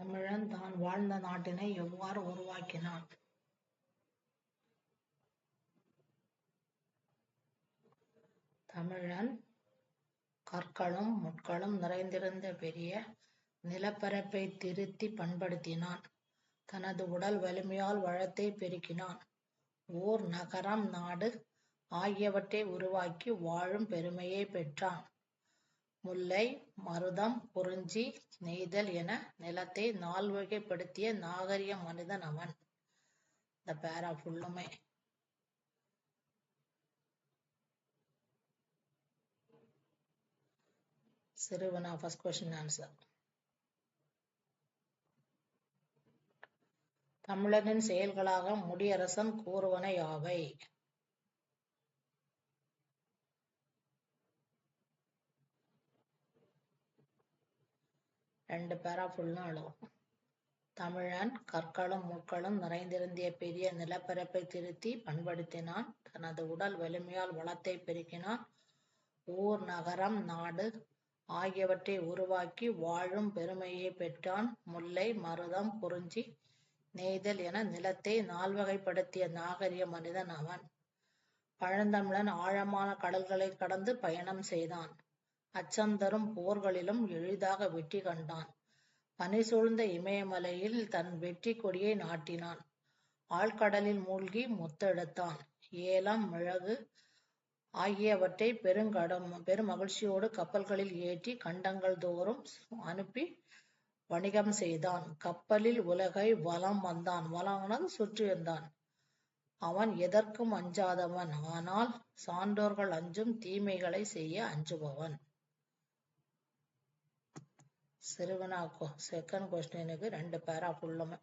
தமிழன் தான் வாழ்ந்த நாட்டினை எவ்வாறு உருவாக்கினான்? தமிழன் கற்களும் முட்களும் நிறைந்திருந்த பெரிய நிலப்பரப்பை திருத்தி பண்படுத்தினான். தனது உடல் வலிமையால் வளத்தை பெருக்கினான். ஊர், நகரம், நாடு ஆகியவற்றை உருவாக்கி வாழும் பெருமையை பெற்றான். முல்லை, மருதம், குறிஞ்சி, நெய்தல் என நிலத்தை நால்வகைப்படுத்திய நாகரிக மனிதன் அவன். இந்த பேரா ஃபுல்லுமே சிறுவனா ஃபர்ஸ்ட் கொஸ்டின் ஆன்சர். தமிழனின் செயல்களாக முடியரசன் கூறுவன யாவை? ரெண்டு பேரா ஃபுல்லும் எழுதும். தமிழன் கற்களும் முட்களும் நிறைந்திருந்திய பெரிய நிலப்பரப்பை திருத்தி பண்படுத்தினான். தனது உடல் வலிமையால் வளத்தை பெருக்கினான். ஊர், நகரம், நாடு ஆகியவற்றை உருவாக்கி வாழும் பெருமையைப் பெற்றான். முல்லை, மருதம், குறிஞ்சி, நெய்தல் என நிலத்தை நால்வகைப்படுத்திய நாகரிக மனிதன் அவன். பழந்தமிழன் ஆழமான கடல்களை கடந்து பயணம் செய்தான். அச்சம் தரும் போர்களிலும் எளிதாக வெற்றி கண்டான். பனி சூழ்ந்த இமயமலையில் தன் வெற்றிக் கொடியை நாட்டினான். ஆழ்கடலில் மூழ்கி முத்தெடுத்தான். ஏலம், மிளகு ஆகியவற்றைப் பெருமகிழ்ச்சியோடு கப்பல்களில் ஏற்றி கண்டங்கள் தோறும் அனுப்பி வணிகம் செய்தான். கப்பலில் உலகை வலம் வந்தான். வலம் சுற்றி வந்தான். அவன் எதற்கும் அஞ்சாதவன். ஆனால் சான்றோர்கள் அஞ்சும் தீமைகளைச் செய்ய அஞ்சுபவன். சிறுவனாக்கும் செகண்ட் கொஸ்டினுக்கு ரெண்டு பேரா ஃபுல்லுமே